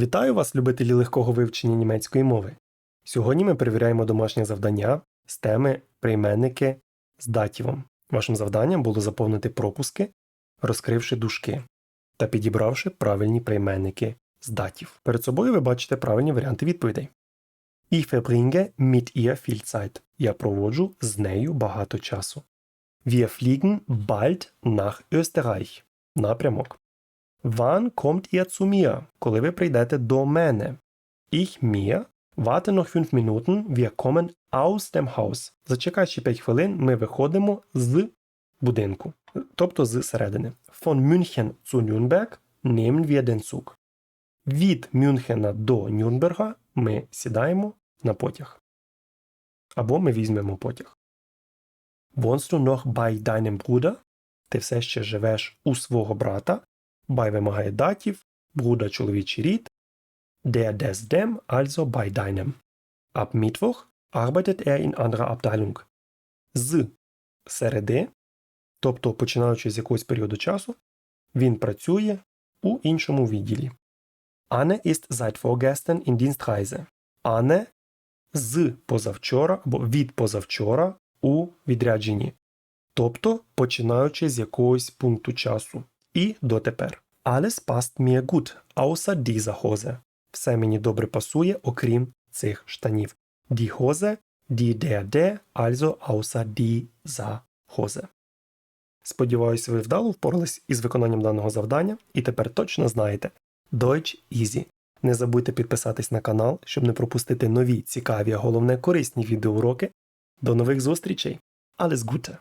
Вітаю вас, любителі легкого вивчення німецької мови. Сьогодні ми перевіряємо домашнє завдання з теми прийменники з датівом. Вашим завданням було заповнити пропуски, розкривши дужки та підібравши правильні прийменники з датів. Перед собою ви бачите правильні варіанти відповідей. Ich verbringe mit ihr viel Zeit. Я проводжу з нею багато часу. Wir fliegen bald nach Österreich. Напрямок. Wann kommt ihr zu mir? Коли ви прийдете до мене? Ich mir. Warte noch 5 Minuten. Wir kommen aus dem Haus. Зачекай ще 5 хвилин. Ми виходимо з будинку. Тобто з середини. Von München zu Nürnberg nehmen wir den Zug. Від Мюнхена до Нюрнберга ми сідаємо на потяг. Або ми візьмемо потяг. Wohnst du noch bei deinem Bruder? Ти все ще живеш у свого брата. Bei вимагає датів, Bruder чоловічий рід. Der des dem, also bei deinem. Ab Mittwoch arbeitet er in anderer Abteilung. З середи, тобто починаючи з якогось періоду часу, він працює у іншому відділі. Anne ist seit vorgestern in Dienstreise. Anne з позавчора або від позавчора у відрядженні. Тобто починаючи з якогось пункту часу. І дотепер. Alles passt mir gut, außer dieser Hose. Все мені добре пасує, окрім цих штанів. Die Hose, die der der, also außer dieser Hose. Сподіваюся, ви вдало впорались із виконанням даного завдання і тепер точно знаєте Deutsch Easy. Не забудьте підписатись на канал, щоб не пропустити нові цікаві, а головне корисні відеоуроки. До нових зустрічей! Alles Gute!